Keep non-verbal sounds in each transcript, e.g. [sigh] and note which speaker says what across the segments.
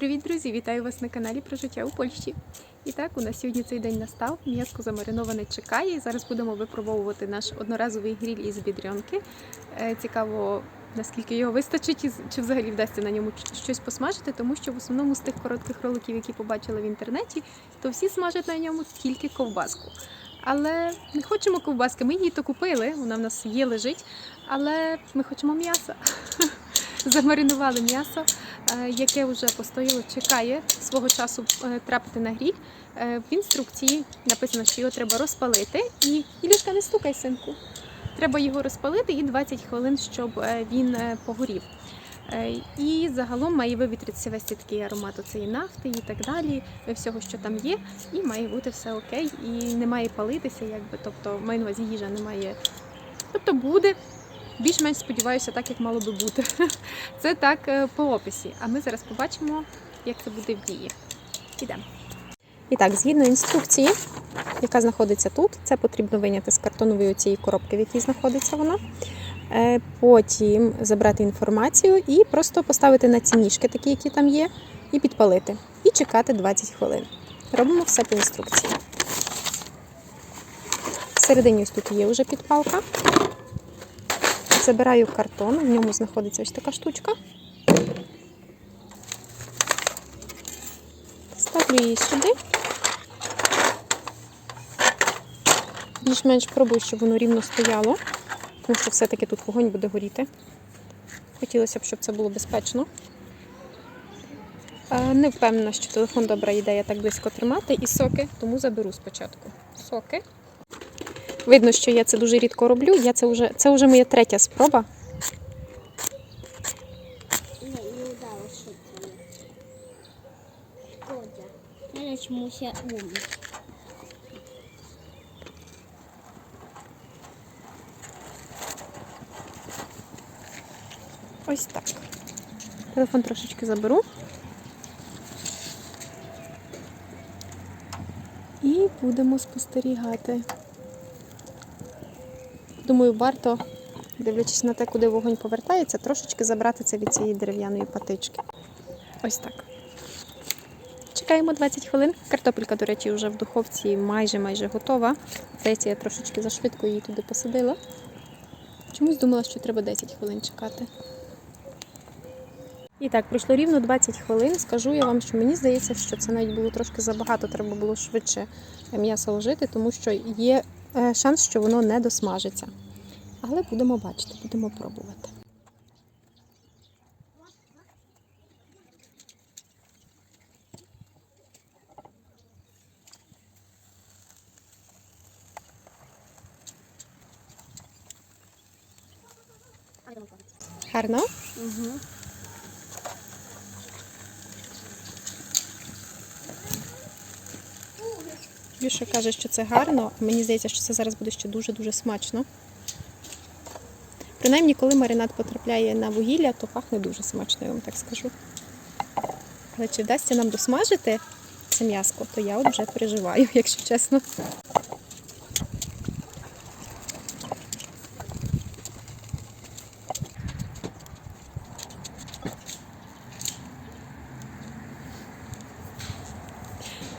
Speaker 1: Привіт, друзі! Вітаю вас на каналі про життя у Польщі. І так, у нас сьогодні цей день настав. М'яско замариноване чекає. Зараз будемо випробовувати наш одноразовий гріль із бідрянки. Е, Цікаво, наскільки його вистачить, чи взагалі вдасться на ньому щось посмажити, тому що в основному з тих коротких роликів, які побачила в інтернеті, то всі смажать на ньому тільки ковбаску. Але не хочемо ковбаски. Ми її то купили, вона в нас є лежить, але ми хочемо м'яса. [laughs] Замаринували м'ясо, яке вже постояло, чекає свого часу е, трапити на гріль. Е, В інструкції написано, що його треба розпалити. І Ілюшка, не стукай, синку. Треба його розпалити і 20 хвилин, щоб е, він е, погорів. Е, І загалом має вивітритися весь такий аромат цієї нафти і так далі, е, всього, що там є, і має бути все окей, і не має палитися, якби, тобто маю на їжа не має. Тобто буде. Більш-менш сподіваюся, так як мало би бути. [laughs] Це так е, по описі. А ми зараз побачимо, як це буде в дії. Ідемо. І так, згідно інструкції, яка знаходиться тут, це потрібно виняти з картонової цієї коробки, в якій знаходиться вона. Е, Потім забрати інформацію і просто поставити на ці ніжки, такі, які там є, і підпалити. І чекати 20 хвилин. Робимо все по інструкції. Всередині ось тут є вже підпалка. Забираю картон, в ньому знаходиться ось така штучка. Ставлю її сюди. Більш-менш пробую, щоб воно рівно стояло, тому що все-таки тут вогонь буде горіти. Хотілося б, щоб це було безпечно. Е, Не впевнена, що телефон добра ідея так близько тримати і соки, тому заберу спочатку соки. Видно, що я це дуже рідко роблю. Я це вже, це вже моя третя спроба.
Speaker 2: Szkoda. Teraz muszę umyć.
Speaker 1: Ось так. Телефон трошечки заберу. І будемо спостерігати. Думаю, варто, дивлячись на те, куди вогонь повертається, трошечки забрати це від цієї дерев'яної патички. Ось так. Чекаємо 20 хвилин. Картопелька, до речі, вже в духовці майже майже готова. Здається, я трошечки зашвидко її туди посадила. Чомусь думала, що треба 10 хвилин чекати. І так, пройшло рівно 20 хвилин. Скажу я вам, що мені здається, що це навіть було трошки забагато, треба було швидше м'ясо ложити, тому що є шанс, що воно не досмажиться. Але будемо бачити, будемо пробувати. Гарно?
Speaker 2: Mhm.
Speaker 1: Юша каже, що це гарно, мені здається, що це зараз буде ще дуже-дуже смачно. Принаймні, коли маринад потрапляє на вугілля, то пахне дуже смачно, я вам так скажу. Але чи вдасться нам досмажити це м'яско, то я от вже переживаю, [laughs] якщо чесно.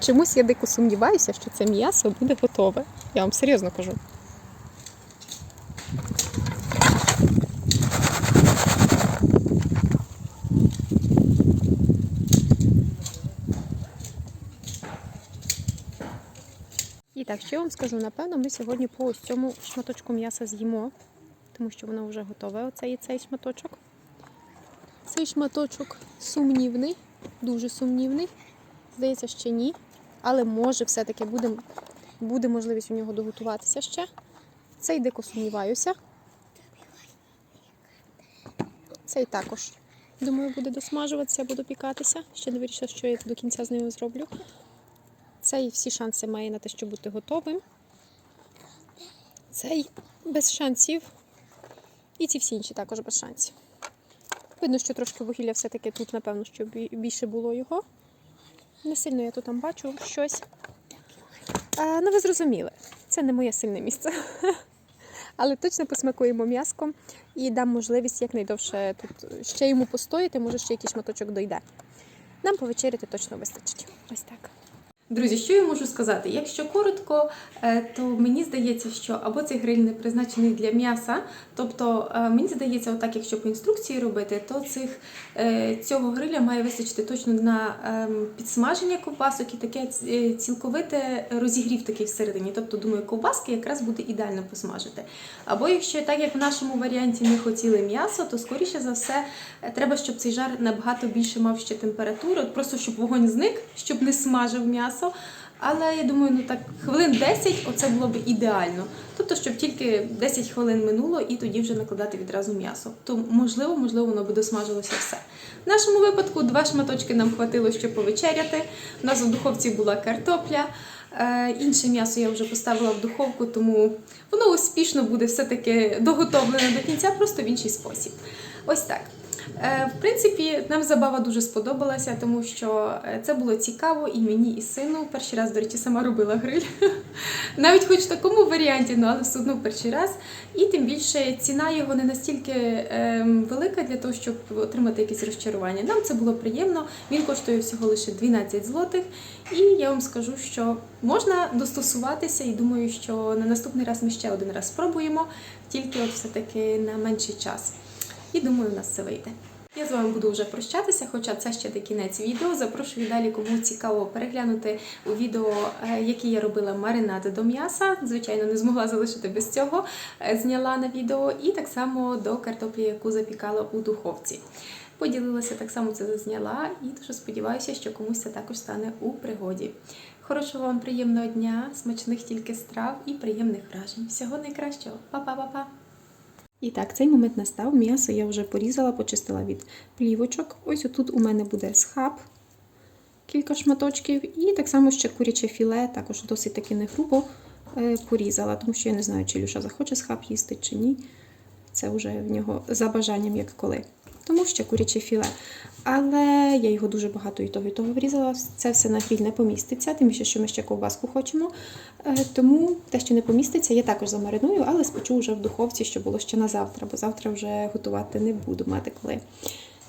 Speaker 1: Чомусь я дико сумніваюся, що це м'ясо буде готове. Я вам серйозно кажу. І так, що я вам скажу, напевно, ми сьогодні по ось цьому шматочку м'яса з'їмо, тому що воно вже готове, оцей і цей шматочок. Цей шматочок сумнівний, дуже сумнівний. Здається, ще ні. Але може все-таки буде, буде можливість у нього доготуватися ще. Цей дико сумніваюся. Цей також. Думаю, буде досмажуватися, буду пікатися. Ще не вирішила, що я до кінця з ними зроблю. Цей всі шанси має на те, щоб бути готовим. Цей без шансів. І ці всі інші також без шансів. Видно, що трошки вугілля все-таки тут, напевно, що більше було його. Не сильно я тут там бачу щось. А, ну, ви зрозуміли, це не моє сильне місце. [laughs] Але точно посмакуємо м'яском і дам можливість якнайдовше тут ще йому постояти, може ще якийсь шматочок дойде. нам повечеряти точно вистачить. Ось так. Друзі, що я можу сказати? Якщо коротко, е, то мені здається, що або цей гриль не призначений для м'яса. Тобто, е, мені здається, отак, якщо по інструкції робити, то цих, е, цього гриля має вистачити точно на ем, підсмаження ковбасок і таке цілковите розігрів такий всередині. Тобто, думаю, ковбаски якраз буде ідеально посмажити. Або якщо так як в нашому варіанті ми хотіли м'ясо, то скоріше за все треба, щоб цей жар набагато більше мав ще температури, от просто щоб вогонь зник, щоб не смажив м'ясо. Але я думаю, ну так хвилин 10 оце було б ідеально. Тобто, щоб тільки 10 хвилин минуло і тоді вже накладати відразу м'ясо. То можливо, можливо, воно би досмажилося все. В нашому випадку два шматочки нам хватило, щоб повечеряти. У нас в духовці була картопля. Е, Інше м'ясо я вже поставила в духовку, тому воно успішно буде все-таки доготовлене до кінця, просто в інший спосіб. Ось так. Е, В принципі, нам забава дуже сподобалася, тому що е, це було цікаво і мені, і сину. Перший раз, до речі, сама робила гриль. [laughs] Навіть хоч в такому варіанті, ну, але все одно перший раз. І тим більше ціна його не настільки ем, велика для того, щоб отримати якесь розчарування. Нам це було приємно. Він коштує всього лише 12 злотих. І я вам скажу, що можна достосуватися, і думаю, що на наступний раз ми ще один раз спробуємо, тільки от все-таки на менший час. І думаю, у нас це вийде. Я з вами буду вже прощатися, хоча це ще не кінець відео. Запрошую далі, кому цікаво переглянути у відео, е, які я робила маринад до м'яса. Звичайно, не змогла залишити без цього. е, Зняла на відео, і так само до картоплі, яку запікала у духовці. Поділилася так само це зазняла, і дуже сподіваюся, що комусь це також стане у пригоді. Хорошого вам приємного дня, смачних тільки страв і приємних вражень. Всього найкращого. Па-па-па-па! І так, цей момент настав. М'ясо я вже порізала, почистила від плівочок. Ось отут у мене буде схаб, кілька шматочків, і так само ще куряче філе, також досить таки не грубо е, порізала, тому що я не знаю, чи Люша захоче схаб їсти, чи ні. Це вже в нього за бажанням, як коли. Тому ще куряче філе. Але я його дуже багато і того, і того врізала. Це все на гріль не поміститься, тим більше, що ми ще ковбаску хочемо. Е, Тому те, що не поміститься, я також замариную, але спечу вже в духовці, щоб було ще на завтра, бо завтра вже готувати не буду мати коли.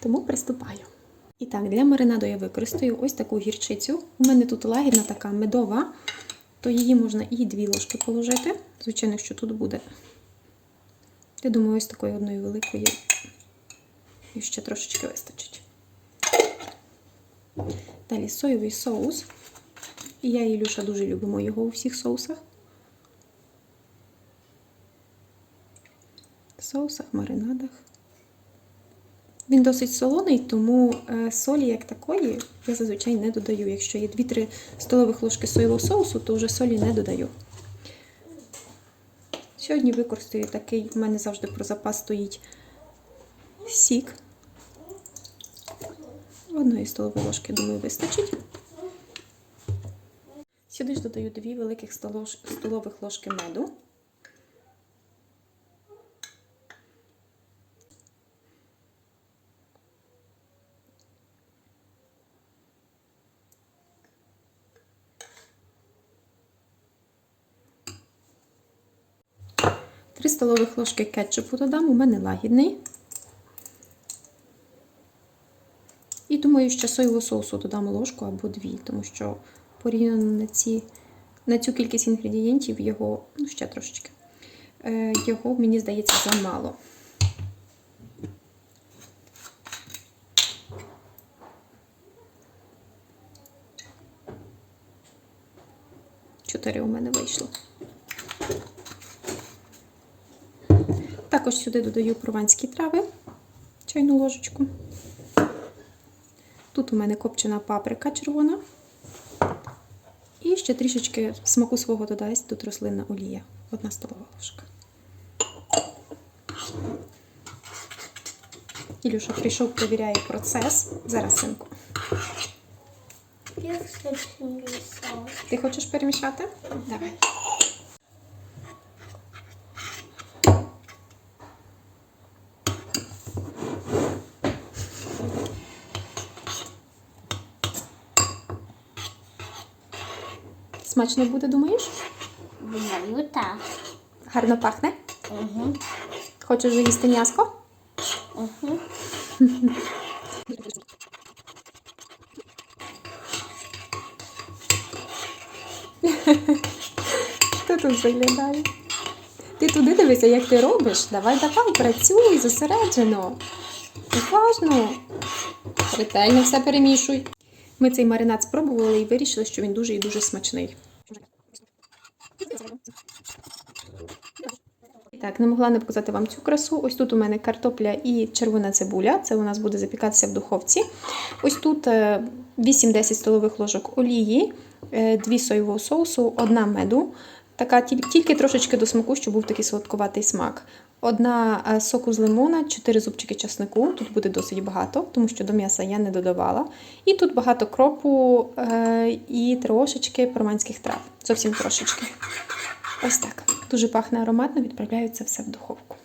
Speaker 1: Тому приступаю. І так, для маринаду я використаю ось таку гірчицю. У мене тут лагідна така медова, то її можна і дві ложки положити. Звичайно, що тут буде. Я думаю, ось такої одної великої. І ще трошечки вистачить. Далі соєвий соус. Я і Ілюша дуже любимо його у всіх соусах. Соусах, маринадах. Він досить солоний, тому е, солі як такої я зазвичай не додаю. Якщо є 2-3 столових ложки соєвого соусу, то вже солі не додаю. Сьогодні використаю такий, в мене завжди про запас стоїть сік. Одної столової ложки, думаю, вистачить. Сюди ж додаю 2 великих столових ложки меду. Три столових ложки кетчупу додам, у мене лагідний. І думаю, що соєвого соусу додам ложку або дві, тому що порівняно на, ці, на цю кількість інгредієнтів його, ну ще трошечки, е, його, мені здається, замало. Чотири у мене вийшло. Також сюди додаю прованські трави, чайну ложечку. Тут у мене копчена паприка червона. І ще трішечки смаку свого додасть тут рослинна олія. Одна столова ложка. Ілюша прийшов, перевіряє процес. Зараз, синку.
Speaker 2: Я хочу рисовать.
Speaker 1: Ти хочеш перемішати? Давай. смачно буде, думаєш?
Speaker 2: Думаю, так.
Speaker 1: Гарно пахне?
Speaker 2: Угу.
Speaker 1: Хочеш заїсти м'яско?
Speaker 2: Угу.
Speaker 1: Хто тут заглядає? Ти туди дивися, як ти робиш. Давай, давай, працюй, зосереджено. Уважно. Ретельно все перемішуй. Ми цей маринад спробували і вирішили, що він дуже і дуже смачний. Так, не могла не показати вам цю красу. Ось тут у мене картопля і червона цибуля. Це у нас буде запікатися в духовці. Ось тут е, 8-10 столових ложок олії, 2 соєвого соусу, одна меду. Така тільки трошечки до смаку, щоб був такий солодкуватий смак. Одна е, соку з лимона, 4 зубчики часнику. Тут буде досить багато, тому що до м'яса я не додавала. І тут багато кропу е, і трошечки парманських трав. Зовсім трошечки. Ось так. Дуже пахне ароматно, відправляю це все в духовку.